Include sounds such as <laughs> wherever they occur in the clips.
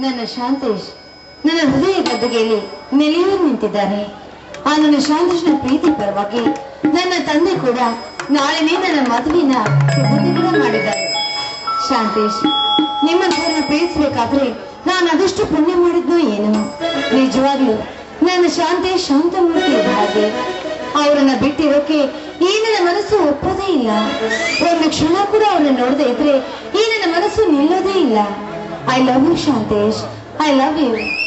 ನನ್ನ ಶಾಂತೇಶ್, ನನ್ನ ಹೃದಯ ಗದ್ದುಗೆಯಲ್ಲಿ ನೆಲೆಯೂ ನಿಂತಿದ್ದಾನೆ ಆ ನನ್ನ ಶಾಂತೇಶ್ನ ಪ್ರೀತಿ ಪರವಾಗಿ ನನ್ನ ತಂದೆ ಕೂಡ ನಾಳೆನೇ ನನ್ನ ಮದುವಿನ ಕೂಡ ಮಾಡಿದ್ದಾರೆ. ಶಾಂತೇಶ್, ನಿಮ್ಮ ಮಗನ ಪ್ರೀತಿಸಬೇಕಾದ್ರೆ ನಾನು ಅದೆಷ್ಟು ಪುಣ್ಯ ಮಾಡಿದ್ನೋ ಏನು? ನಿಜವಾಗ್ಲೂ ನನ್ನ ಶಾಂತೇಶ್ ಶಾಂತಮೂರ್ತಿ ಹಾಗೆ. ಅವರನ್ನ ಬಿಟ್ಟಿರೋಕೆ ಈ ನನ್ನ ಮನಸ್ಸು ಒಪ್ಪೋದೇ ಇಲ್ಲ. ಒಂದು ಕ್ಷಣ ಕೂಡ ಅವ್ರನ್ನ ನೋಡದೆ ಇದ್ರೆ ಈ ನನ್ನ ಮನಸ್ಸು ನಿಲ್ಲೋದೇ ಇಲ್ಲ. I love you, Shantesh. I love you.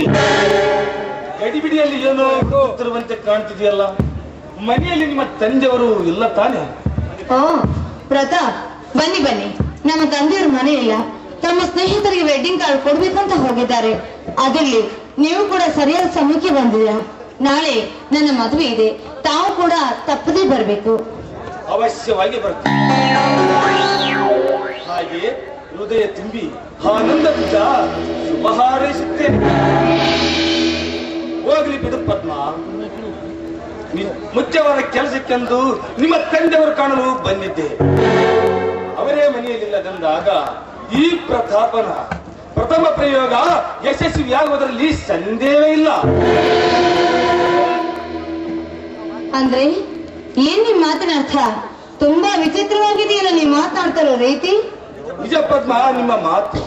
ಪುತ್ರಿ ಗಡಿಬಿಡಿಯಲ್ಲಿ ಏನೋ ಗೊತ್ತಿರುವಂತೆ ಕಾಣ್ತಿದೆಯಲ್ಲ? ಮನೆಯಲ್ಲಿ ನಿಮ್ಮ ತಂದೆಯವರು ಇಲ್ಲ ತಾನೆ? ಓ ಪ್ರತಾಪ್ ಬನ್ನಿ ಬನ್ನಿ. ನಮ್ಮ ತಂದೆಯವ್ರ ಮನೆ ಇಲ್ಲ. ತಮ್ಮ ಸ್ನೇಹಿತರಿಗೆ ವೆಡ್ಡಿಂಗ್ ಕಾರ್ಡ್ ಕೊಡ್ಬೇಕಂತ ಹೋಗಿದ್ದಾರೆ. ಅದಿರ್ಲಿ ನೀವು ಕೂಡ ಸರಿಯಾದ ಸಮಯಕ್ಕೆ ಬಂದಿಲ್ಲ ನಾಳೆ ನನ್ನ ಮದುವೆ ಇದೆ. ತಾವು ಕೂಡ ತಪ್ಪದೇ ಬರಬೇಕು. ಅವಶ್ಯವಾಗಿ ಬರ್ತೀವಿ ಹಾಗೆ ಹೃದಯ ತುಂಬಿ ಆನಂದದಿಂದ ಶುಭ ಹಾರೈಸುತ್ತೇನೆ ಹೋಗ್ಲಿ ಬಿಡು ಪದ್ಮ. ಮುಖ್ಯವಾದ ಕೆಲಸಕ್ಕೆಂದು ನಿಮ್ಮ ತಂದೆಯವರು ಕಾಣಲು ಬಂದಿದ್ದೆ. ಅವರೇ ಮನೆಯಲ್ಲಿಲ್ಲದಂದಾಗ ಈ ಪ್ರತಾಪನ ಪ್ರಥಮ ಪ್ರಯೋಗ ಯಶಸ್ವಿಯಾಗುವುದರಲ್ಲಿ ಸಂದೇಹ ಇಲ್ಲ. ಅಂದ್ರೆ ಏನ್ ನಿಮ್ ಮಾತಿನ ಅರ್ಥ? ತುಂಬಾ ವಿಚಿತ್ರವಾಗಿದೆಯಲ್ಲ ನೀವು ಮಾತನಾಡ್ತಾರೋ ರೀತಿ? ನಿಜ ಪದ್ಮ ನಿಮ್ಮ ಮಾತು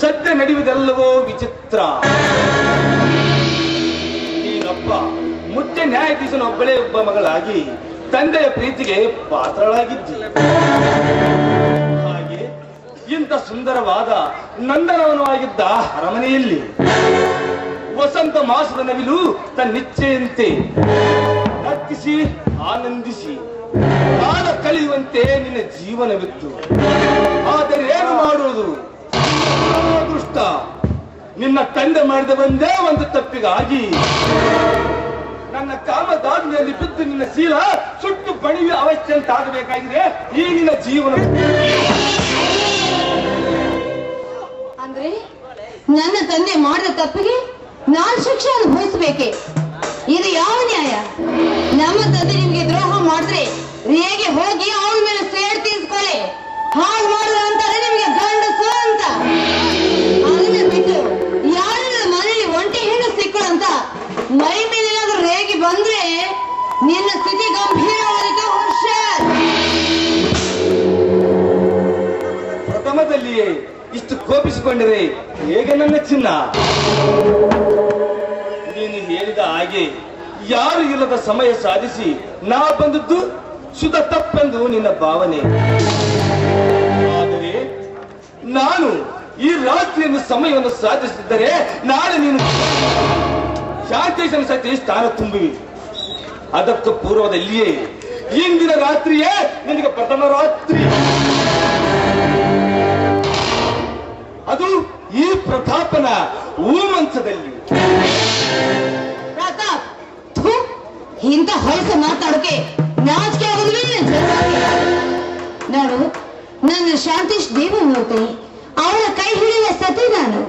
ಸತ್ಯ ನಡೆಯುವುದೆಲ್ಲವೋ ವಿಚಿತ್ರ. ನೀನೊಬ್ಬ ಮುಖ್ಯ ನ್ಯಾಯಾಧೀಶನೊಬ್ಬಳೇ ಒಬ್ಬ ಮಗಳಾಗಿ ತಂದೆಯ ಪ್ರೀತಿಗೆ ಪಾತ್ರಳಾಗಿದ್ದಿ. ಹಾಗೆ ಇಂಥ ಸುಂದರವಾದ ನಂದನವನವಾಗಿದ್ದ ಅರಮನೆಯಲ್ಲಿ ವಸಂತ ಮಾಸದ ನವಿಲು ತನ್ನಿಚ್ಛೆಯಂತೆ ನರ್ತಿಸಿ ಆನಂದಿಸಿ. ಕಾಲ ಕಳೆಯುವಂತೆ ನಿನ್ನ ಜೀವನವಿತ್ತು. ಆದರೆ ಏನು ಮಾಡುವುದು? ದುಷ್ಟ ನಿನ್ನ ತಂದೆ ಮಾಡಿದ ಒಂದೇ ಒಂದು ತಪ್ಪಿಗಾಗಿ ನನ್ನ ಕಾಮದಾರಿಯಲ್ಲಿ ಬಿದ್ದು ನಿನ್ನ ಶೀಲ ಸುಟ್ಟು ಬಣಿಯುವ ಅವಶ್ಯ ಅಂತ ಆಗಬೇಕಾಗಿದೆ ಈ ನಿನ್ನ ಜೀವನ ಅಂದ್ರೆ ನನ್ನ ತಂದೆ ಮಾಡಿದ ತಪ್ಪಿಗೆ ನಾನು ಶಿಕ್ಷೆ ಅನುಭವಿಸಬೇಕೆ? ಇದು ಯಾವ ನ್ಯಾಯ? ನಮ್ಮ ತಂದೆ ನಿಮ್ಗೆ ದ್ರೋಹ ಮಾಡಿದ್ರೆ ಹೇಗೆ ಹೋಗಿ ಅವನ ಮೇಲೆ ಸೇಡ್ ತೀರ್ಸ್ಕೊಳ್ಳಿ. ಹಾಗೆ ಮಾಡಿದ ಅಂತಾರೆ ನಿಮ್ಗೆ ಗಂಡಸು ಅಂತ. ಅದನ್ನ ಬಿಟ್ಟು ಯಾರ ಒಂಟಿ ಹೆಣ್ಣು ಸಿಕ್ಕಳಂತ, ಮೈ ಮೇಲೆ ರೇಗಿ ಬಂದ್ರೆ ನಿನ್ನ ಸ್ಥಿತಿ ಗಂಭೀರವಾದಕ್ಕೆ ಹುಷಾರ್ ಪ್ರಥಮದಲ್ಲಿಯೇ ಇಷ್ಟು ಕೋಪಿಸಿಕೊಂಡಿರಿ ಹೇಗೆ ನನ್ನ ಚಿನ್ನ? ನೀನು ಹೇಳಿದ ಹಾಗೆ ಯಾರು ಇಲ್ಲದ ಸಮಯ ಸಾಧಿಸಿ ನಾ ಬಂದದ್ದು ಶುದ್ಧ ತಪ್ಪೆಂದು ನಿನ್ನ ಭಾವನೆ. ಆದರೆ ನಾನು ಈ ರಾತ್ರಿಯನ್ನು ಸಮಯವನ್ನು ಸಾಧಿಸುತ್ತಿದ್ದರೆ ನಾಳೆ ನೀನು ಶಾಂತೇಶನ ಸತಿ ಸ್ಥಾನ ತುಂಬುವಿ. ಅದಕ್ಕೆ ಪೂರ್ವದಲ್ಲಿಯೇ ಇಂದಿನ ರಾತ್ರಿಯೇ ನಿನಗೆ ಪ್ರಥಮ ರಾತ್ರಿ. ಅದು ಈ ಪ್ರತಾಪನ ಊಮಂಚದಲ್ಲಿ ಪ್ರತಾಪ್ ಇಂಥ ಹೊಲಸು ನಾಚಿಕೆ. ನೋಡು, ನನ್ನ ಶಾಂತೇಶ್ ದೇವಮೂರ್ತಿ ಅವಳ ಕೈ ಹಿಡಿದ ಸತಿ ನಾನು.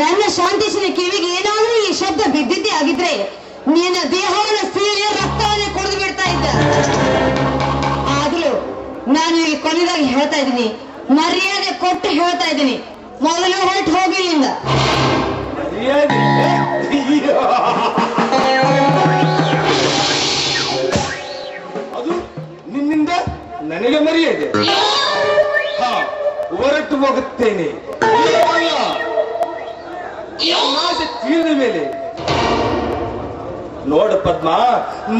ನನ್ನ ಶಾಂತೇಶನ ಕಿವಿಗೆ ಏನಾದ್ರೂ ಈ ಶಬ್ದ ಬಿದ್ದಿದ್ದೇ ಆಗಿದ್ರೆ ನಿನ್ನ ದೇಹವನ್ನು ಸೀಳಿ ರಕ್ತವನ್ನು ಕುಡಿದು ಬಿಡ್ತಾ ಇದ್ದ. ಆದ್ರೂ ನಾನು ಈ ಕೊನೆಯದಾಗಿ ಹೇಳ್ತಾ ಇದ್ದೀನಿ, ಮರ್ಯಾದೆ ಕೊಟ್ಟು ಹೇಳ್ತಾ ಇದ್ದೀನಿ, ಮೊದಲು ಹೊರಟು ಹೋಗಿಲ್ಲಿಂದ ನನಗೆ ಮರ್ಯಾದೆ. ಹೊರಟು ಹೋಗುತ್ತೇನೆ. ತೀರಿದ ಮೇಲೆ. ನೋಡು ಪದ್ಮ,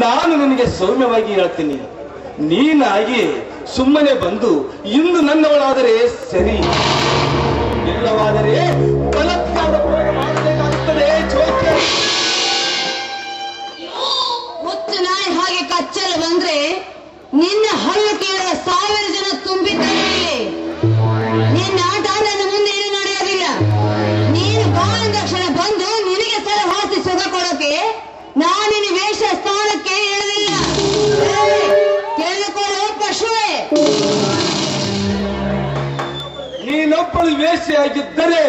ನಾನು ನಿನಗೆ ಸೌಮ್ಯವಾಗಿ ಹೇಳ್ತೀನಿ. ನೀನಾಗಿ ಸುಮ್ಮನೆ ಬಂದು ಇಂದು ನನ್ನವಳಾದರೆ ಸರಿ. ಇಲ್ಲವಾದರೆ ನೀನೊಬ್ಬಳು ವೇಷೆಯಾಗಿದ್ದರೆ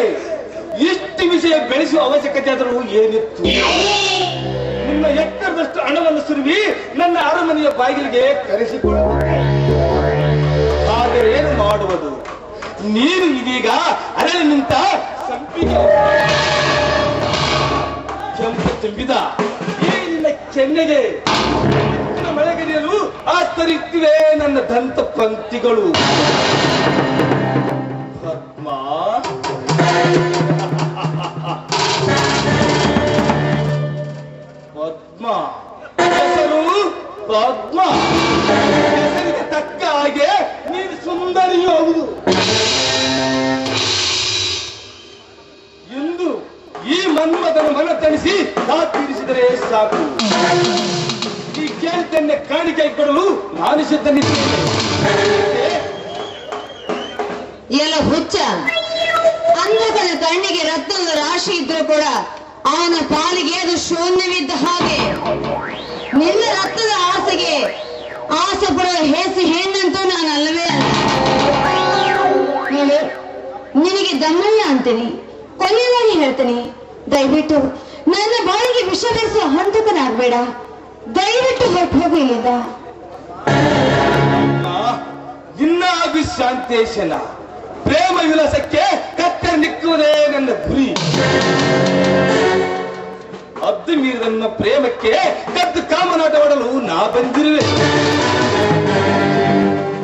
ಎಷ್ಟು ವಿಷಯ ಬೆಳೆಸುವ ಅವಶ್ಯಕತೆ ಆದರೂ ಏನಿತ್ತು? ನಿಮ್ಮ ಎತ್ತರದಷ್ಟು ಹಣವನ್ನು ಸುರುವಿ, ನನ್ನ ಅರಮನೆಯ ಬಾಗಿಲಿಗೆ ಕರೆಸಿಕೊಳ್ಳುತ್ತೆ ಆದರೆ ಏನು ಮಾಡುವುದು? ನೀನು ಇದೀಗ ಅರಳಿ ನಿಂತ ಸಂಪಿಗೆ. ಕೆಂಪು ತುಂಬಿದ ನಿನ್ನ ಚೆನ್ನೆಗೆ ಮಳೆಗರಿಯಲು ಆಸ್ತರಿತ್ತಿವೆ ನನ್ನ ದಂತ ಪಂಕ್ತಿಗಳು. ಪದ್ಮ. ಹೆಸರು ಪದ್ಮ. ಹೆಸರಿಗೆ ತಕ್ಕ ಹಾಗೆ ನೀನು ಸುಂದರಿಯೂ ಹೌದು. ಎಂದು ಈ ಮನ್ಮದನ ಮನ ತಣಿಸಿ ತೀರಿಸಿದರೆ ಸಾಕು. ಈ ಕೇಳಿದ್ದನ್ನೇ ಕಾಣಿಕೆ ಕೊಡಲು ನಾನು ಸಿದ್ಧನಿದ್ದೆ ಅಂತೀನಿ ಕೊನೆಯದಾಗಿ ಹೇಳ್ತೀನಿ. ದಯವಿಟ್ಟು ನನ್ನ ಬಾಳಿಗೆ ವಿಷ ಬೆರೆಸುವ ಹಂತಕನಾಗ್ಬೇಡ. ದಯವಿಟ್ಟು ಹೊರಟು ಹೋಗು, ಇಲ್ಲಿಂದ. ಇನ್ನ ಶಾಂತೇಶನ ಪ್ರೇಮ ವಿಲಾಸಕ್ಕೆ ಕತ್ತೆ ನಿಕ್ಕುವುದೇ ನನ್ನ ಗುರಿ. ಅದ್ದು ಮೀರಿದ ಪ್ರೇಮಕ್ಕೆ ಕದ್ದು ಕಾಮನಾಟವಾಡಲು ನಾ ಬಂದಿರುವೆ.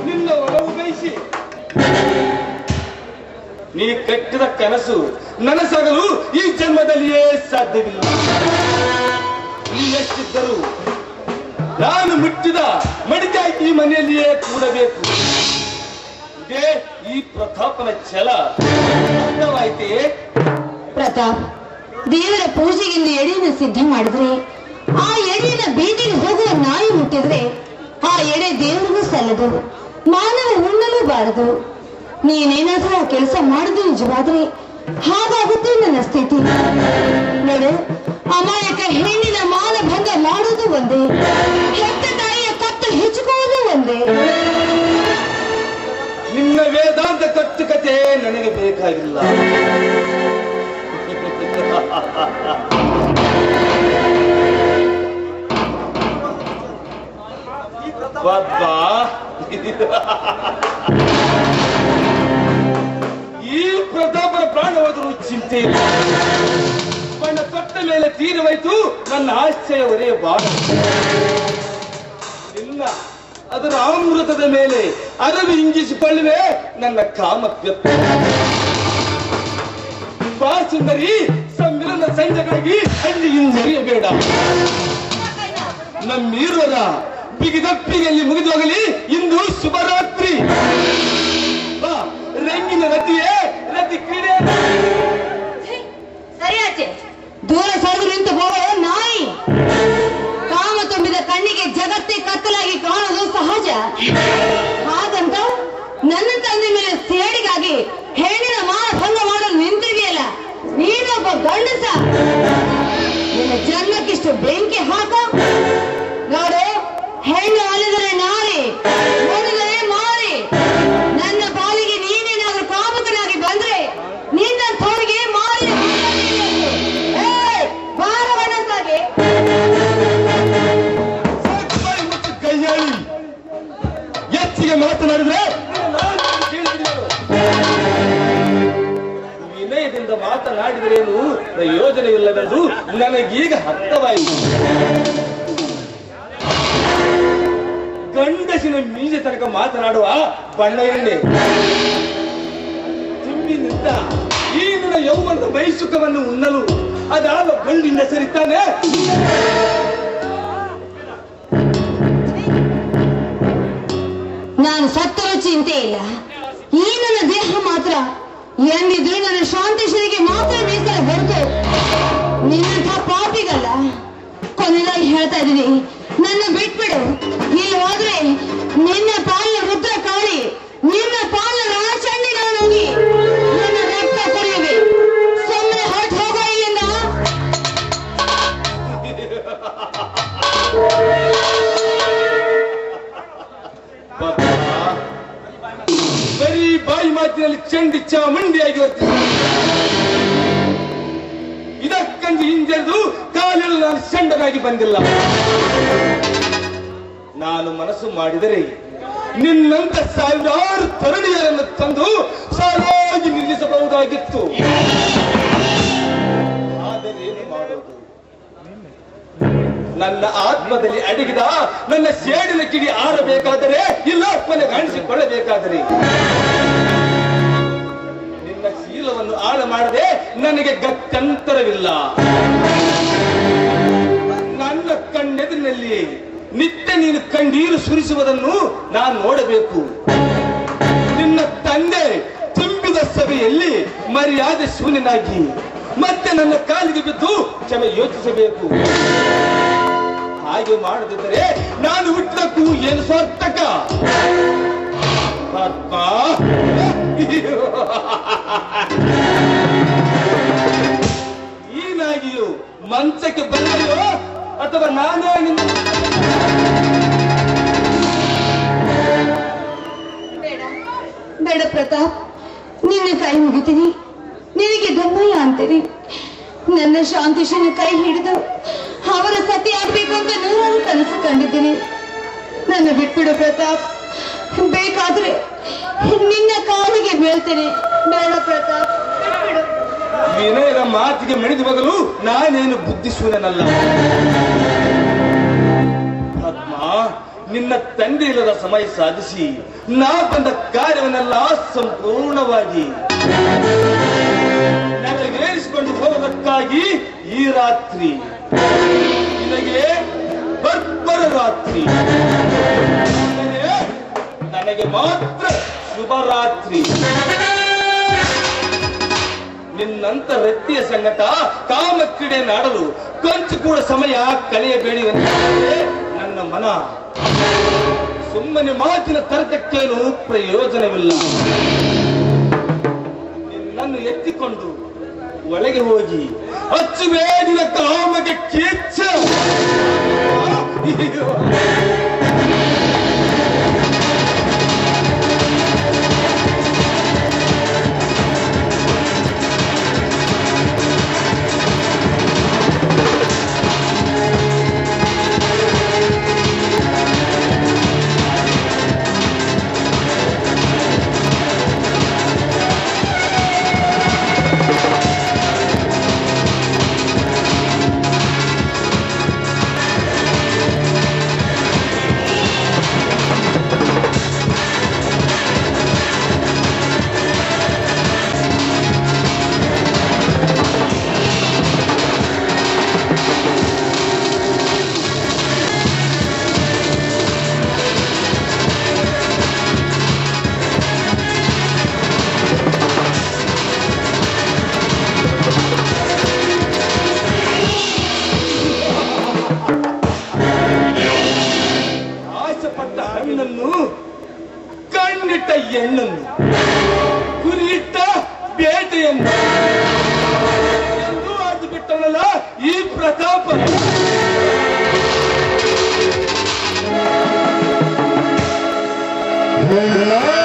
ನಿನ್ನ ಒಲವು ಬಯಸಿ. ನೀ ಕಟ್ಟಿದ ಕನಸು ನನಸಾಗಲು ಈ ಜನ್ಮದಲ್ಲಿಯೇ ಸಾಧ್ಯವಿಲ್ಲ. ಎಷ್ಟಿದ್ದರೂ ನಾನು ಮುಟ್ಟಿದ ಮಡಿಕಾಯಿ ಈ ಮನೆಯಲ್ಲಿಯೇ ಕೂಡಬೇಕು. ಇದೇ ಈ ಪ್ರತಾಪನ ಛಲ ಅರ್ಥವಾಯ್ತೇ ಪ್ರತಾಪ್, ದೇವರ ಪೂಜೆಗೆಂದು ಎಡೆಯನ್ನು ಸಿದ್ಧ ಮಾಡಿದ್ರೆ, ಆ ಎಡೆಯನ್ನ ಬೀದಿಗೆ ಹೋಗುವ ನಾಯಿ ಮುಟ್ಟಿದ್ರೆ, ಆ ಎಡೆ ದೇವರಿಗೂ ಸಲ್ಲದು, ಮಾನವ ಉಣ್ಣಲು ಬಾರದು. ನೀನೇನಾದ್ರೂ ಆ ಕೆಲಸ ಮಾಡುದು ನಿಜವಾದ್ರೆ ಹಾಗಾಗುತ್ತೆ ನನ್ನ ಸ್ಥಿತಿ. ನೋಡು ಅಮಾಯಕ ಹೆಣ್ಣಿನ ಮಾನಭಂಗ ಮಾಡೋದು ಒಂದೇ ಹೆತ್ತ ತಾಯಿಯ ಕತ್ತು ಹೆಚ್ಚುಕೋದು ಒಂದೇ. ನಿನ್ನ ವೇದಾಂತ ಕಟ್ಟುಕತೆ ನನಗೆ ಬೇಕಾಗಿಲ್ಲ. <laughs> ಬಾಬಾ <laughs> ಈ ಪ್ರಾಣ ಪ್ರಾಣವಾದರೂ ಚಿಂತೆ ಬಣ್ಣ ತೊಟ್ಟ ಮೇಲೆ ತೀರವಾಯ್ತು ನನ್ನ ಆಶ್ಚರ್ಯವರೇ ಬಾಳ. ಇಲ್ಲ, ಅದರ ಅಮೃತದ ಮೇಲೆ ಅರವಿ ಹಿಂಗಿಸಿಕೊಳ್ಳುವೆ ನನ್ನ ಕಾಮ ಬಾ ಸುಂದರಿ, ಸಮ್ಮಿಲನ ಸಂಜೆಗಳಿಗೆ ಅಲ್ಲಿ ಹಿಂಜರಿಯಬೇಡ ಬಿಗಿದಪ್ಪಿಗೆಯಲ್ಲಿ ಮುಗಿದು ಹೋಗಲಿ, ಇಂದು ಶುಭರಾತ್ರಿ. ಬಾ, ರಂಗಿನ ರತಿಯೇ. ಸರಿಯಾಚೆ. ದೂರ ಸರಿದು ನಿಂತು ಹೋಗೋ ನಾಯಿ. ಕಾಮ ತುಂಬಿದ ಕಣ್ಣಿಗೆ ಜಗತ್ತೇ ಕತ್ತಲಾಗಿ ಕಾಣೋದು ಸಹಜ. ಹಾಗಂತ ನನ್ನ ತಂದೆ ಮೇಲೆ ಸೇಡಿಗಾಗಿ ಹೆಣ್ಣಿನ ಮಾನ ಭಂಗ ಮಾಡಲು ನಿಂತಿದೆಯಲ್ಲ ನೀನೊಬ್ಬ ಗಂಡಸ. ನಿನ್ನ ಜನ್ಮಕ್ಕಿಷ್ಟು ಬೆಂಕಿ ಹಾಕ ಮಾತನಾಡಿದರೇನು ಪ್ರಯೋಜನವಿಲ್ಲವೆಂದು ನನಗೀಗ ಅರ್ಥವಾಯಿತು. ಗಂಡಸಿನ ಮೀಸೆ ತನಕ ಮಾತನಾಡುವ ಬಣ್ಣ ತುಂಬಿನಿಂದ ಈ ನನ್ನ ಯೌವನದ ಬೈಸುಖವನ್ನು ಉಣ್ಣಲು ಅದಾದ ಗಂಡಿಂದ ಸರಿತಾನೆ. ನಾನು ಸತ್ತರೂ ಚಿಂತೆ ಇಲ್ಲ. ಈ ನನ್ನ ದೇಹ ಮಾತ್ರ. ಎಂದಿದ್ರು ನನ್ನ ಶಾಂತೇಶ್ವರಿಗೆ ಮಾತ್ರ ಮೀಸಲು ಹೊರತು ನಿನ್ನಂಥ ಪಾಪಿಗಲ್ಲ. ಕೊನೆದಾಗಿ ಹೇಳ್ತಾ ಇದ್ದೀನಿ, ನನ್ನ ಬಿಟ್ಬಿಡು. ಇಲ್ಲಿ ಹೋದ್ರೆ ಚಂಡನಾಗಿ ನಾನು ಮನಸ್ಸು ಮಾಡಿದರೆ ನಿನ್ನಂತ ಸಾವಿರಾರು ತರುಣಿಯರನ್ನು ತಂದು ಸಾಲಾಗಿ ನಿಲ್ಲಿಸಬಹುದಾಗಿತ್ತು. ಆದರೆ ಮಾಡೋದು ನನ್ನ ಆತ್ಮದಲ್ಲಿ ಅಡಗಿದ ನನ್ನ ಸೇಡಿನ ಕಿಡಿ ಆರಬೇಕಾದರೆ ಇಲ್ಲ ಕೊನೆಗಾಣಿಸಿಕೊಳ್ಳಬೇಕಾದರೆ ನಿನ್ನ ಶೀಲವನ್ನು ಆಳ ಮಾಡದೆ ನನಗೆ ಗತ್ಯಂತರವಿಲ್ಲ. ಕಣ್ಣೆದುರಿನಲ್ಲಿ ನಿತ್ಯ ನೀನು ಕಣ್ಣೀರು ಸುರಿಸುವುದನ್ನು ನಾನು ನೋಡಬೇಕು. ನಿನ್ನ ತಂದೆ ತುಂಬಿದ ಸಭೆಯಲ್ಲಿ ಮರ್ಯಾದೆ ಶೂನ್ಯನಾಗಿ ಮತ್ತೆ ನನ್ನ ಕಾಲಿಗೆ ಬಿದ್ದು ಕ್ಷಮೆ ಯೋಚಿಸಬೇಕು. ಹಾಗೆ ಮಾಡದಿದ್ದರೆ ನಾನು ಹುಟ್ಟಕ್ಕೂ ಏನು ಸಾರ್ಥಕ? ಪದ್ಮ ಈನಾಗಿಯೂ <laughs> ಮಂಚಕ್ಕೆ ಬಂದೆಯೋ? ಅಥವಾ ನಾನೇ ಬೇಡ ಪ್ರತಾಪ್ ನಿನ್ನ ಕೈ ಮುಗಿತೀನಿ. ನಿನಗೆ ದೊಮ್ಮಯ್ಯ ಅಂತೀನಿ. ನನ್ನ ಶಾಂತಿಶನ ಕೈ ಹಿಡಿದು ಅವರ ಸತಿ ಆಗ್ಬೇಕು ಅಂತ ನೂರಾರು ಕನಸು ಕಂಡಿದ್ದೀನಿ. ನನ್ನ ಬಿಟ್ಬಿಡು ಪ್ರತಾಪ್. ಬೇಕಾದ್ರೆ ನಿನ್ನ ಕಾಲಿಗೆ ಬೀಳ್ತೇನೆ. ಬೇಡ ಪ್ರತಾಪ್ ವಿನಯದ ಮಾತಿಗೆ ಮೆಣಿದು ಬದಲು ನಾನೇನು ಬುದ್ಧಿಶೂನ್ಯನಲ್ಲ ಪದ್ಮ ನಿನ್ನ ತಂದೆ ಸಮಯ ಸಾಧಿಸಿ, ನಾ ಬಂದ ಕಾರ್ಯವನ್ನೆಲ್ಲ ಸಂಪೂರ್ಣವಾಗಿ ನೆರವೇರಿಸಿಕೊಂಡು ಹೋಗೋದಕ್ಕಾಗಿ ಈ ರಾತ್ರಿ. ನಿನಗೆ ಬರ್ಬರ ರಾತ್ರಿ. ನನಗೆ- ಮಾತ್ರ ಶುಭ ರಾತ್ರಿ. ನಿನ್ನಂತ ವ್ಯಕ್ತಿಯ ಸಂಗತ ಕಾಮ ಕ್ರೀಡೆ ನಾಡಲು ಕಂಚು ಕೂಡ ಸಮಯ ಕಳೆಯಬೇಡಿ ಎಂದರೆ ನನ್ನ ಮನ. ಸುಮ್ಮನೆ ಮಾತಿನ ತರ್ಕಕ್ಕೇನು ಪ್ರಯೋಜನವಿಲ್ಲ. ನಿನ್ನನ್ನು ಎತ್ತಿಕೊಂಡು ಒಳಗೆ ಹೋಗಿ ಅಚ್ಚುಮೇಲಿನ ಕಾಮಕ್ಕೆ ಕಿಚ್ಚ Vamos lá!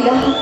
ಇಲ್ಲ ಇಲ್ಲ ಇಲ್ಲ